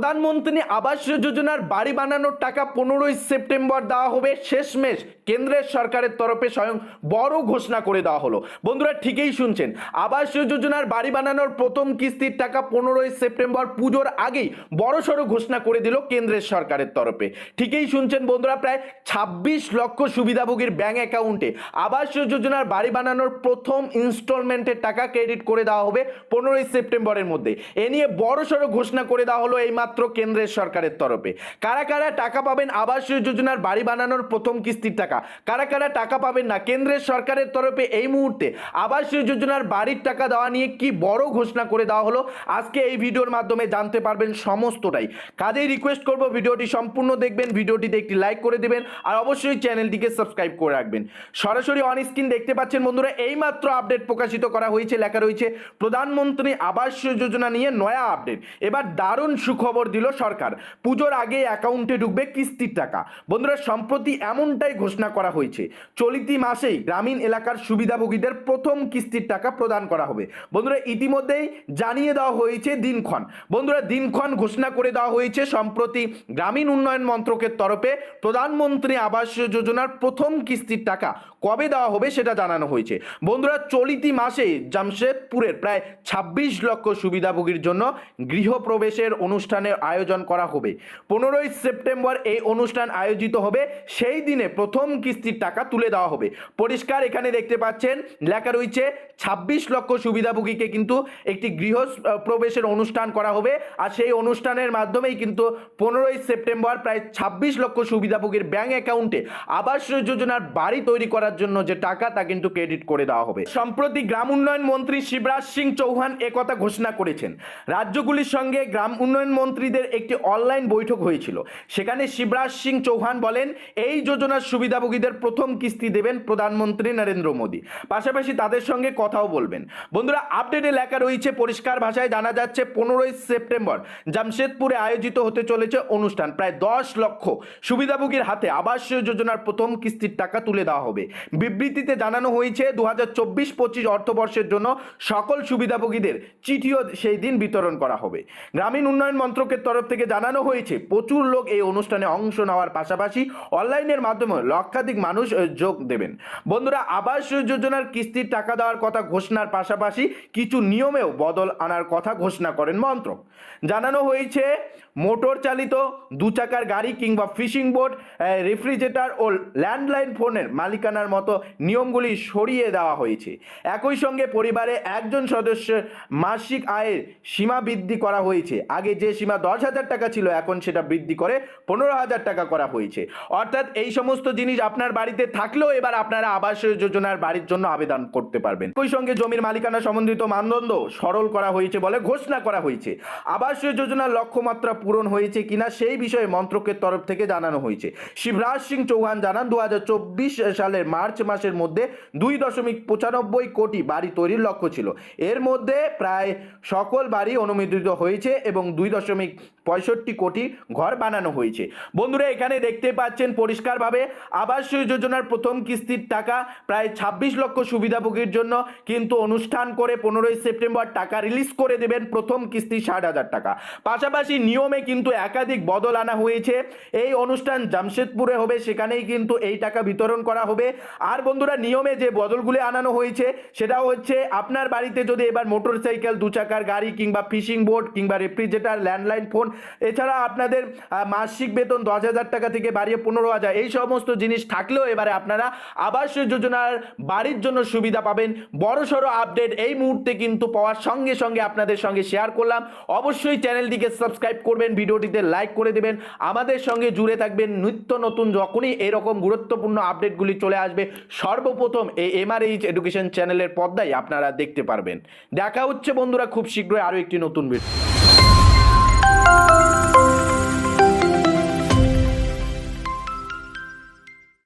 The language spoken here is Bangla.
প্রধানমন্ত্রী আবাস যোজনার বাড়ি বানানোর টাকা পনেরোই সেপ্টেম্বর দেওয়া হবে শেষমেশ। কেন্দ্রের সরকারের তরফে স্বয়ং বড় ঘোষণা করে দেওয়া হলো। বন্ধুরা, ঠিকই শুনছেন। আবাস যোজনার বাড়ি বানানোর প্রথম কিস্তির টাকা পনেরোই সেপ্টেম্বর পুজোর আগেই বড়সড় ঘোষণা করে দিল কেন্দ্রের সরকারের তরফে। ঠিকই শুনছেন বন্ধুরা, প্রায় ছাব্বিশ লক্ষ সুবিধাভোগীর ব্যাংক অ্যাকাউন্টে আবাস যোজনার বাড়ি বানানোর প্রথম ইনস্টলমেন্টের টাকা ক্রেডিট করে দেওয়া হবে পনেরোই সেপ্টেম্বরের মধ্যে। এ নিয়ে বড়সড় ঘোষণা করে দেওয়া হলো এইমাত্র কেন্দ্রের সরকারের তরফে। কারা কারা টাকা পাবেন আবাস যোজনার বাড়ি বানানোর প্রথম কিস্তির টাকা? কারা কারা টাকা পাবেন না কেন্দ্রের সরকারের তরফে এই মুহূর্তে? আবাস যোজনার বাড়ির টাকা দেওয়া নিয়ে কি বড় ঘোষণা করে দেওয়া হলো? আজকে এই ভিডিওর মাধ্যমে জানতে পারবেন সমস্তটাই। কাজেই রিকোয়েস্ট করব ভিডিওটি সম্পূর্ণ দেখবেন, ভিডিওটিতে একটি লাইক করে দেবেন, আর অবশ্যই চ্যানেলটিকে সাবস্ক্রাইব করে রাখবেন। সরাসরি অন স্ক্রিন দেখতে পাচ্ছেন বন্ধুরা, এইমাত্র আপডেট প্রকাশিত করা হয়েছে, লেখা রয়েছে, প্রধানমন্ত্রী আবাস যোজনা নিয়ে নয়া আপডেট এবার দারুণ সুখবর দিল সরকার। পুজোর আগে অ্যাকাউন্টে ঢুকবে কিস্তির টাকা। বন্ধুরা, সম্প্রতি এমনটাই ঘোষণা করা হয়েছে। চলিতি মাসেই গ্রামীণ এলাকার সুবিধাভোগীদের প্রথম কিস্তির টাকা প্রদান করা হবে। বন্ধুরা, ইতিমধ্যেই জানিয়ে দেওয়া হয়েছে দিনক্ষণ। বন্ধুরা, দিনক্ষণ ঘোষণা করে দেওয়া হয়েছে সম্প্রতি গ্রামীণ উন্নয়ন মন্ত্রকের তরফে প্রধানমন্ত্রী আবাস যোজনার প্রথম কিস্তির টাকা কবে দেওয়া হবে সেটা জানানো হয়েছে। বন্ধুরা, চলিতি মাসে জামশেদপুরের প্রায় ছাব্বিশ লক্ষ সুবিধাভোগীর জন্য গৃহপ্রবেশের অনুষ্ঠানের আয়োজন করা হবে। পনেরোই সেপ্টেম্বর এই অনুষ্ঠান আয়োজিত হবে। সেই দিনে প্রথম কিস্তির টাকা তুলে দেওয়া হবে। পরিষ্কার এখানে দেখতে পাচ্ছেন, লেখা রয়েছে, ছাব্বিশ লক্ষ সুবিধাভোগীকে কিন্তু একটি গৃহ প্রবেশের অনুষ্ঠান করা হবে। আর সেই অনুষ্ঠানের মাধ্যমেই কিন্তু পনেরোই সেপ্টেম্বর প্রায় ছাব্বিশ লক্ষ সুবিধাভোগীর ব্যাঙ্ক অ্যাকাউন্টে আবাস যোজনার বাড়ি তৈরি করার জন্য যে টাকা, তা কিন্তু ক্রেডিট করে দেওয়া হবে। সম্প্রতি গ্রাম উন্নয়ন মন্ত্রী শিবরাজ সিং চৌহান একথা ঘোষণা করেছেন। রাজ্যগুলির সঙ্গে গ্রাম উন্নয়ন মন্ত্রীদের একটি অনলাইন বৈঠক হয়েছিল। সেখানে শিবরাজ সিং চৌহান বলেন, এই যোজনার সুবিধাভোগীদের প্রথম কিস্তি দেবেন প্রধানমন্ত্রী নরেন্দ্র মোদী। পাশাপাশি তাদের সঙ্গে কথাও বলবেন। বন্ধুরা, আপডেটে লেখা রয়েছে, পরিষ্কার ভাষায় জানা যাচ্ছে, পনেরোই সেপ্টেম্বর জামশেদপুরে আয়োজিত হতে চলেছে অনুষ্ঠান। প্রায় দশ লক্ষ সুবিধাভোগীর হাতে আবাসীয় যোজনার প্রথম কিস্তির টাকা তুলে দেওয়া হবে। বিবৃতিতে জানানো হয়েছে দু হাজার চব্বিশ পঁচিশ অর্থবর্ষের জন্য সকল সুবিধাভোগীদের চিঠিও সেই দিন বিতরণ করা হবে। গ্রামীণ উন্নয়ন মন্ত্রকের তরফ থেকে জানানো হয়েছে, প্রচুর লোক এই অনুষ্ঠানে অংশ নেওয়ার পাশাপাশি অনলাইনের মাধ্যমে লক্ষাধিক মানুষ যোগ দেবেন। বন্ধুরা, আবাস যোজনার কিস্তির টাকা দেওয়ার কথা ঘোষণার পাশাপাশি কিছু নিয়মেও বদল আনার কথা ঘোষণা করেন মন্ত্রক জানানো হয়েছে, মোটর চালিত দু চাকার গাড়ি কিংবা ফিশিং বোট রেফ্রিজারেটর ও ল্যান্ডলাইন ফোনের মালিকানার মতো নিয়মগুলি সরিয়ে দেওয়া হয়েছে। একই সঙ্গে পরিবারে একজন সদস্যের মাসিক আয়ের সীমা বৃদ্ধি করা হয়েছে। আগে যে সীমা দশ হাজার টাকা ছিল, এখন সেটা বৃদ্ধি করে পনেরো হাজার টাকা করা হয়েছে। অর্থাৎ এই সমস্ত জিনিস আপনার বাড়িতে থাকলেও এবার আপনারা আবাস যোজনার বাড়ির জন্য আবেদন করতে পারবেন। একই সঙ্গে জমির মালিকানা সম্বন্ধিত মানদণ্ড সরল করা হয়েছে বলে ঘোষণা করা হয়েছে। আবাস যোজনার লক্ষ্যমাত্রা পূরণ হয়েছে কিনা সেই বিষয়ে মন্ত্রকের তরফ থেকে জানানো হয়েছে। শিবরাজ সিং চৌহান জানান দু হাজার চব্বিশ সালের মার্চ মাসের মধ্যে দুই দশমিক পঁচানব্বই কোটি বাড়ি তৈরির লক্ষ্য ছিল। এর মধ্যে প্রায় সকল বাড়ি অনুমোদিত হয়েছে এবং দুই দশমিক পঁয়ষট্টি কোটি ঘর বানানো হয়েছে। বন্ধুরা, এখানে দেখতে পাচ্ছেন পরিষ্কারভাবে আবাস যোজনার প্রথম কিস্তির টাকা প্রায় ছাব্বিশ লক্ষ সুবিধাভোগীর জন্য কিন্তু অনুষ্ঠান করে পনেরোই সেপ্টেম্বর টাকা রিলিজ করে দেবেন প্রথম কিস্তি ষাট হাজার টাকা। পাশাপাশি নিয়মে কিন্তু একাধিক বদল আনা হয়েছে। এই অনুষ্ঠান জামশেদপুরে হবে, সেখানেই কিন্তু এই টাকা বিতরণ করা হবে। আর বন্ধুরা, নিয়মে যে বদলগুলি আনানো হয়েছে, সেটা হচ্ছে আপনার বাড়িতে যদি এবার মোটর সাইকেল দু চাকার গাড়ি কিংবা ফিশিং বোট কিংবা রেফ্রিজারেটর ল্যান্ডলাইন ফোন এছাড়া আপনাদের মাসিক বেতন দশ হাজার টাকা থেকে বাড়িয়ে পনেরো হাজার। এই সমস্ত জিনিস থাকলেও এবারে আপনারা আবাস যোজনার বাড়ির জন্য সুবিধা পাবেন। বড় সড়ো আপডেট এই মুহূর্তে কিন্তু পাওয়ার সঙ্গে সঙ্গে আপনাদের সঙ্গে শেয়ার করলাম। অবশ্যই চ্যানেলটিকে সাবস্ক্রাইব করবেন, ভিডিওটিতে লাইক করে দেবেন। আমাদের সঙ্গে জুড়ে থাকবেন নিত্য নতুন, যখনই এরকম গুরুত্বপূর্ণ আপডেটগুলি চলে আসবে, সর্বপ্রথম এই এমআরএইচ এডুকেশন চ্যানেলের পর্দায় আপনারা দেখতে পারবেন। দেখা হচ্ছে বন্ধুরা খুব শীঘ্রই আরও একটি নতুন ভিডিও Música